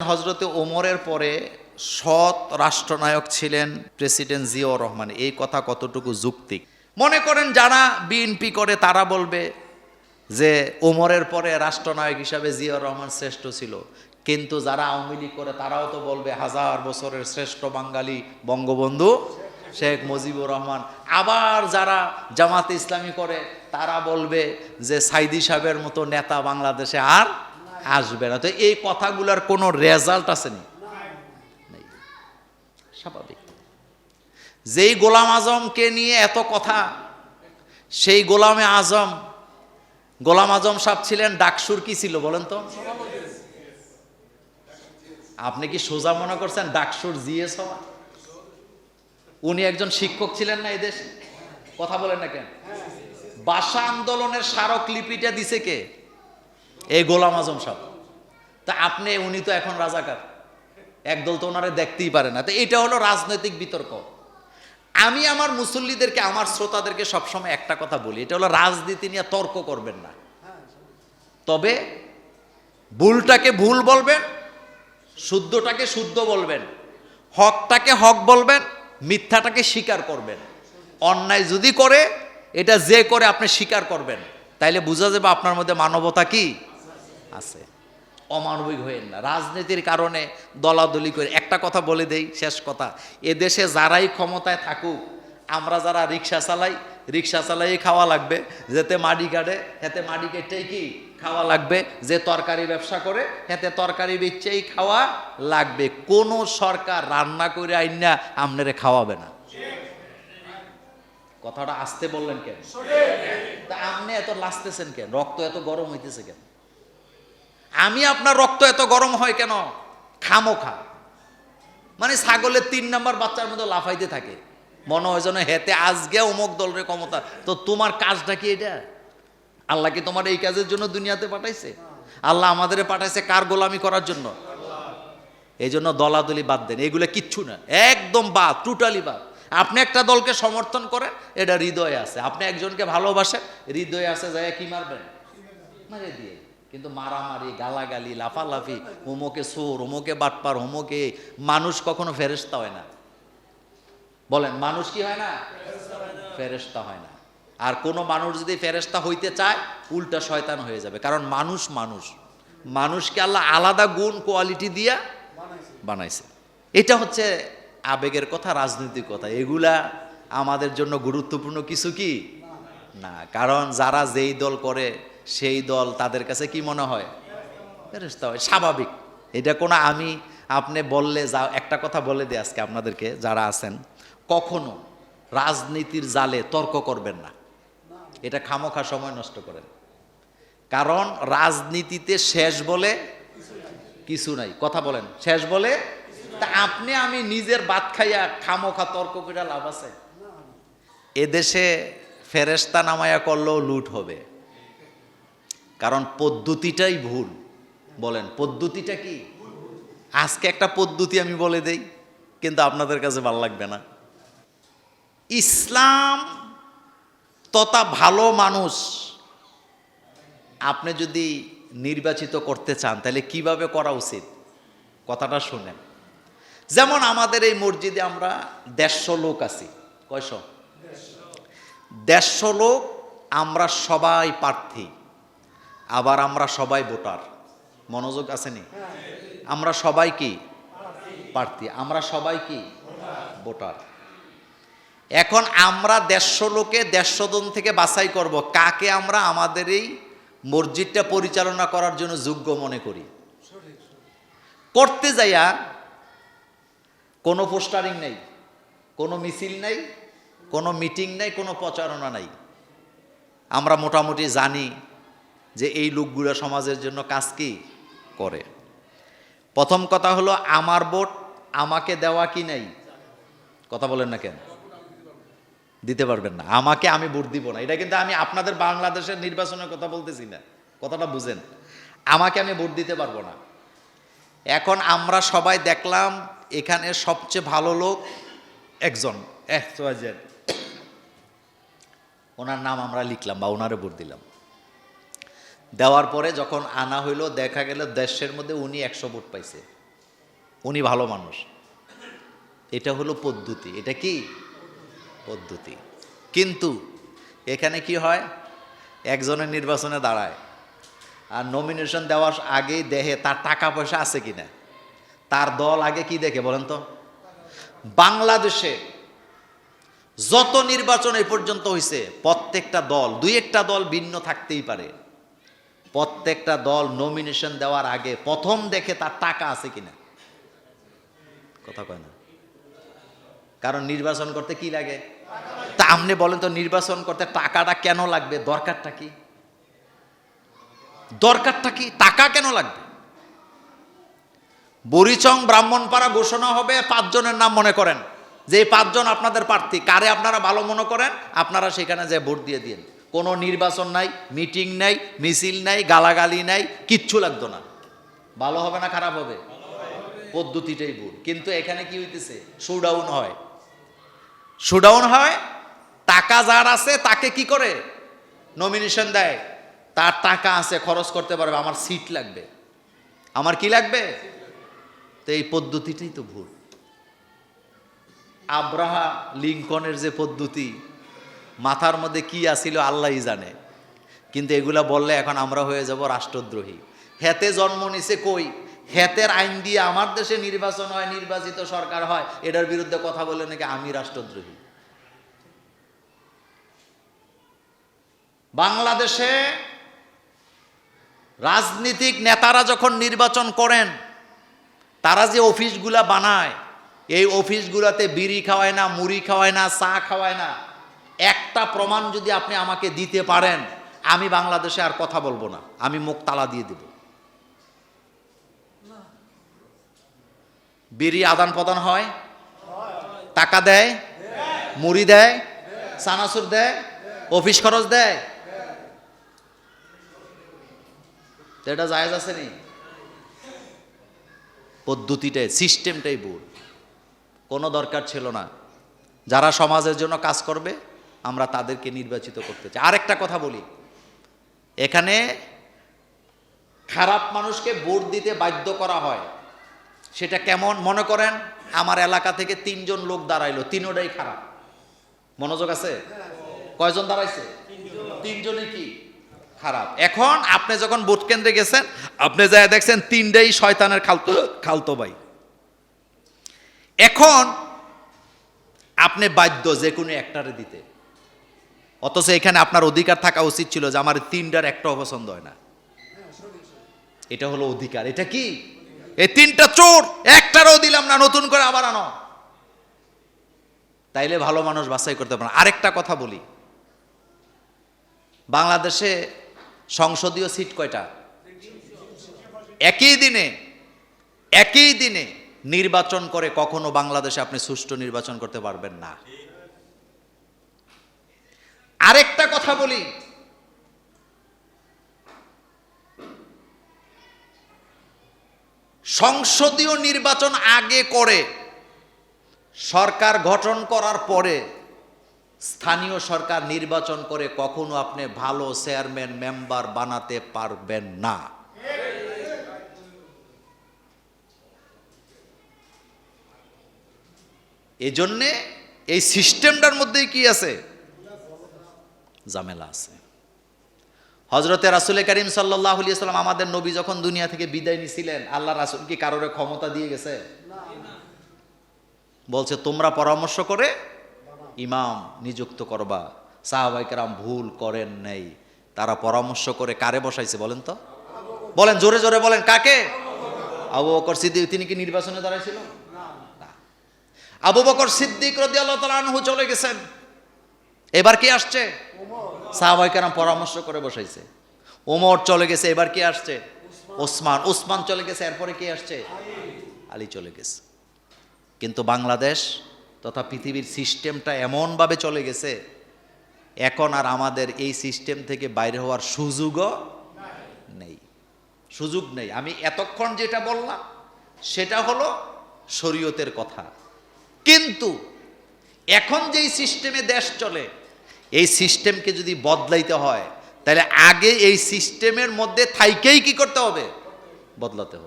হজরতে ওমরের পরে সৎ রাষ্ট্রনায়ক ছিলেন প্রেসিডেন্ট জিয়াউর রহমান। এই কথা কতটুকু যুক্তিক মনে করেন যারা বিএনপি করে তারা বলবে যে ওমরের পরে রাষ্ট্রনায়ক হিসাবে জিয়াউর রহমান শ্রেষ্ঠ ছিল। কিন্তু যারা আওয়ামী লীগ করে তারাও তো বলবে হাজার বছরের শ্রেষ্ঠ বাঙালি বঙ্গবন্ধু শেখ মুজিবুর রহমান। আবার যারা জামাতে ইসলামী করে তারা বলবে যে সাইদি সাহেবের মতো নেতা বাংলাদেশে আর আসবে না। তো এই কথাগুলোর কোনো রেজাল্ট আসেনি। স্বাভাবিক। যেই গোলাম আজমকে নিয়ে এত কথা, সেই গোলামে আজম, গোলাম আজম সাহেব ছিলেন, ডাকসুর কি ছিল বলেন তো? আপনি কি সোজা মনে করছেন ডাকসুর জিএস হওয়া? উনি একজন শিক্ষক ছিলেন না এদেশে কথা বলেন না কেন? ভাষা আন্দোলনের স্মারক লিপিটা দিছে কে? এই গোলাম আজম সাহেব। তা আপনি, উনি তো এখন রাজাকার। একদল তো ওনারে দেখতেই পারে না। তো এটা হলো রাজনৈতিক বিতর্ক। আমি আমার মুসল্লিদেরকে, আমার শ্রোতাদেরকে সবসময় একটা কথা বলি, এটা হলো রাজনীতি নিয়ে তর্ক করবেন না। তবে ভুলটাকে ভুল বলবেন, শুদ্ধটাকে শুদ্ধ বলবেন, হকটাকে হক বলবেন, মিথ্যাটাকে স্বীকার করবেন। অন্যায় যদি করে, এটা যে করে আপনি স্বীকার করবেন। তাইলে বোঝা যাবে আপনার মধ্যে মানবতা কি? আছে। অমানবিক হয়েন না। রাজনীতির কারণে দলাদলি করে একটা কথা বলে দেই, শেষ কথা। এদেশে যারাই ক্ষমতায় থাকুক, আমরা যারা রিক্সা চালাই রিক্সা চালাই খাওয়া লাগবে, যেতে মাটি কাটে, হেতে মাটি কেটেই কি খাওয়া লাগবে, যে তরকারি ব্যবসা করে, হেতে তরকারি বেচেই খাওয়া লাগবে। কোনো সরকার রান্না করে আইনা আপনারে খাওয়াবে না। কথাটা আসতে বললেন কেন? আপনি এত লাসতেছেন কেন? রক্ত এত গরম হইতেছে কেন? আমি আপনার রক্ত এত গরম হয় কেন? খামো খা। মানে ছাগলের তিন নাম্বার বাচ্চার মতো লাফাইতে থাকে। মনে হয় যেন হেতে আজকে অমুক দলের ক্ষমতা। তো তোমার কাজটা কি এটা? আল্লাহ কি তোমার এই কাজের জন্য দুনিয়াতে পাঠাইছে? আল্লাহ আমাদের পাঠাইছে কার গোলামি করার জন্য? এই জন্য দলাদলি বাদ দেন। এগুলো কিচ্ছু না। একদম বাদ টোটালি বাদ। আপনি একটা দলকে সমর্থন করেন, এটা হৃদয়ে আছে। আপনি একজনকে ভালোবাসেন, হৃদয়ে আছে যায় কি মারবেন? মারে দিয়ে। কিন্তু মারামারি, গালাগালি, লাফালাফি, হোমোকে সোর, হোমোকে বাটপার, হোমোকে মানুষ কখনো ফেরেস্তা হয় না। বলেন, মানুষ কি হয় না? ফেরেস্তা হয় না। আর কোনো মানুষ যদি ফেরেস্তা হইতে চায়, উল্টা শয়তান হয়ে যাবে। কারণ মানুষ মানুষ। মানুষকে আল্লাহ আলাদা গুণ, কোয়ালিটি দিয়া বানাইছে। এটা হচ্ছে আবেগের কথা, রাজনৈতিক কথা। এগুলা আমাদের জন্য গুরুত্বপূর্ণ কিছু কি? না। কারণ যারা যেই দল করে সেই দল তাদের কাছে কি মনে হয়? ফেরেশতা হয়, স্বাভাবিক। এটা কোনো আমি, আপনি বললে যা, একটা কথা বলে দিই আজকে আপনাদেরকে, যারা আছেন। কখনো রাজনীতির জালে তর্ক করবেন না। এটা খামোখা সময় নষ্ট করেন। কারণ রাজনীতিতে শেষ বলে কিছু নাই। কথা বলেন, শেষ বলে? তা আপনি, আমি নিজের বাদ খাইয়া খামোখা তর্ক করে লাভ আছে? এদেশে ফেরেস্তা নামায়া করলেও লুট হবে। কারণ পদ্ধতিটাই ভুল। বলেন, পদ্ধতিটা কি? আজকে একটা পদ্ধতি আমি বলে দেই, কিন্তু আপনাদের কাছে ভালো লাগবে না। ইসলাম তথা ভালো মানুষ, আপনি যদি নির্বাচিত করতে চান, তাহলে কীভাবে করা উচিত? কথাটা শুনেন। যেমন আমাদের এই মসজিদে আমরা দেড়শো লোক আছি। কয়শো? দেড়শো লোক। আমরা সবাই প্রার্থী। আবার আমরা সবাই ভোটার। মনোযোগ আসেনি আমরা সবাই কি? প্রার্থী। আমরা সবাই কি? ভোটার। এখন আমরা দেড়শো লোকে দেড়শো জন থেকে বাছাই করব। কাকে আমরা আমাদের এই মসজিদটা পরিচালনা করার জন্য যোগ্য মনে করি? করতে যাইয়া কোনো পোস্টারিং নেই, কোনো মিছিল নেই, কোনো মিটিং নেই, কোনো প্রচারণা নাই। আমরা মোটামুটি জানি যে এই লোকগুলো সমাজের জন্য কাজ কি? করে। প্রথম কথা হলো, আমার ভোট আমাকে দেওয়া কি নাই? কথা বলেন না কেন? দিতে পারবেন না। আমাকে আমি ভোট দিব না। এটা কিন্তু আমি আপনাদের বাংলাদেশের নির্বাচনের কথা বলতেছি না। কথাটা বুঝেন। আমাকে আমি ভোট দিতে পারব না। এখন আমরা সবাই দেখলাম, এখানে সবচেয়ে ভালো লোক একজন। ওনার নাম আমরা লিখলাম বা ওনারে ভোট দিলাম। দেওয়ার পরে যখন আনা হইল, দেখা গেল দেশের মধ্যে উনি একশো ভোট পাইছে। উনি ভালো মানুষ। এটা হলো পদ্ধতি। এটা কি? পদ্ধতি। কিন্তু এখানে কি হয়? একজনের নির্বাচনে দাঁড়ায় আর নমিনেশন দেওয়ার আগেই দেখে তার টাকা পয়সা আছে কিনা। তার দল আগে কি দেখে বলেন তো? বাংলাদেশে যত নির্বাচন এই পর্যন্ত হয়েছে প্রত্যেকটা দল, দুই একটা দল ভিন্ন থাকতেই পারে। প্রত্যেকটা দল নমিনেশন দেওয়ার আগে প্রথম দেখে তার টাকা আছে কিনা। কথা কয় না। কারণ নির্বাচন করতে কি লাগে? তা আপনি বলেন তো, নির্বাচন করতে টাকাটা কেন লাগবে? দরকারটা কি? দরকারটা কি? টাকা কেন লাগবে? বরিচং ব্রাহ্মণপাড়া ঘোষণা হবে, পাঁচজনের নাম মনে করেন। যে পাঁচজন আপনাদের প্রার্থী, কারে আপনারা ভালো মনে করেন, আপনারা সেখানে যে ভোট দিয়ে দিন কোনো নির্বাচন নাই, মিটিং নাই, মিছিল নাই, গালাগালি নাই, কিচ্ছু লাগতো না। ভালো হবে না খারাপ হবে? পদ্ধতিটাই ভুল। কিন্তু এখানে কি হইতেছে? শোডাউন হয়। শোডাউন হয়, টাকা যার আছে তাকে কি করে? নমিনেশন দেয়। তার টাকা আছে, খরচ করতে পারবে, আমার সিট লাগবে। আমার কি লাগবে? তো এই পদ্ধতিটাই তো ভুল। আব্রাহা লিঙ্কনের যে পদ্ধতি মাথার মধ্যে কি আসিল আল্লাহই জানে। কিন্তু এগুলা বললে এখন আমরা হয়ে যাব রাষ্ট্রদ্রোহী। হেতে জন্ম নিছে কই? হেতের আইন দিয়ে আমার দেশে নির্বাচন হয়, নির্বাচিত সরকার হয়, এটার বিরুদ্ধে কথা বলে নাকি আমি রাষ্ট্রদ্রোহী। বাংলাদেশে রাজনীতিক নেতারা যখন নির্বাচন করেন, তারা যে অফিসগুলা বানায়, এই অফিসগুলোতে বিড়ি খাওয়ায় না, মুড়ি খাওয়ায় না, চা খাওয়ায় না একটা প্রমাণ যদি আপনি আমাকে দিতে পারেন, আমি বাংলাদেশে আর কথা বলব না। আমি মুখ তালা দিয়ে দেব। বিড়ি আদান প্রদান হয়? টাকা দেয়? মুড়ি দেয়? সানাসুর দেয়? অফিস খরচ দেয়? এটা জায়েজ আছে নি? পদ্ধতিটাই, সিস্টেমটাই ভুল। কোনো দরকার ছিল না। যারা সমাজের জন্য কাজ করবে আমরা তাদেরকে নির্বাচিত করতে চাই। আরেকটা কথা বলি। এখানে খারাপ মানুষকে ভোট দিতে বাধ্য করা হয়। সেটা কেমন? মনে করেন, আমার এলাকা থেকে তিনজন লোক দাঁড়াইলো, তিনোটাই খারাপ। মনোযোগ আছে? কয়জন দাঁড়াইছে? তিনজনই কি? খারাপ। এখন আপনি যখন ভোট কেন্দ্রে গেছেন, আপনি যা দেখছেন, তিনটাই শয়তানের খালতো খালতো ভাই। এখন আপনি বাধ্য যে কোনো একটারে দিতে। অথচ এখানে আপনার অধিকার থাকা উচিত ছিল যে আমার তিনটার একটাও পছন্দ হয় না। এটা হলো অধিকার। এটা কি? এই তিনটা চোর, একটারও দিলাম না, নতুন করে আবার আনো। তাইলে ভালো মানুষ বাছাই করতে পারে। আরেকটা কথা বলি। বাংলাদেশে সংসদীয় সিট কয়টা? একই দিনে একই দিনে নির্বাচন করে কখনো বাংলাদেশে আপনি সুষ্ঠু নির্বাচন করতে পারবেন না। আরেকটা কথা বলি। সংসদীয় নির্বাচন আগে করে, সরকার গঠন করার পরে স্থানীয় সরকার নির্বাচন করে কখনো আপনি ভালো চেয়ারম্যান, মেম্বার বানাতে পারবেন না। এজন্যে এই সিস্টেমটার মধ্যেই কি আছে? ঝামেলা আছে। হজরতে রাসুল করিম সাল্লাহ সাল্লাম আমাদের নবী যখন দুনিয়া থেকে বিদায় নিছিলেন, আল্লাহ রাসুল কি কারোর ক্ষমতা দিয়ে গেছে? বলছে, তোমরা পরামর্শ করে ইমাম নিযুক্ত করবা। সাহাবাইকেরাম ভুল করেন নেই। তারা পরামর্শ করে কারে বসাইছে বলেন তো? বলেন, জোরে জোরে বলেন, কাকে? আবু বকর সিদ্দিক, তিনি কি নির্বাচনে দাঁড়াইছিল? আবু বকর সিদ্দিক রদি আল্লাহ তালু চলে গেছেন। এবার কে আসছে? সাহাবাইকেরাম পরামর্শ করে বসাইছে। ওমর চলে গেছে, এবার কে আসছে? ওসমান। ওসমান চলে গেছে, এরপরে কে আসছে? আলী চলে গেছে। কিন্তু বাংলাদেশ তথা পৃথিবীর সিস্টেমটা এমনভাবে চলে গেছে, এখন আর আমাদের এই সিস্টেম থেকে বাইরে হওয়ার সুযোগও নেই। সুযোগ নেই। আমি এতক্ষণ যেটা বললাম, সেটা হলো শরীয়তের কথা। কিন্তু এখন যেই সিস্টেমে দেশ চলে এই সিস্টেমকে যদি বদলাইতে হয়, তাহলে আগে এই সিস্টেমের মধ্যে থাইকেই কি করতে হবে? বদলাতে হবে।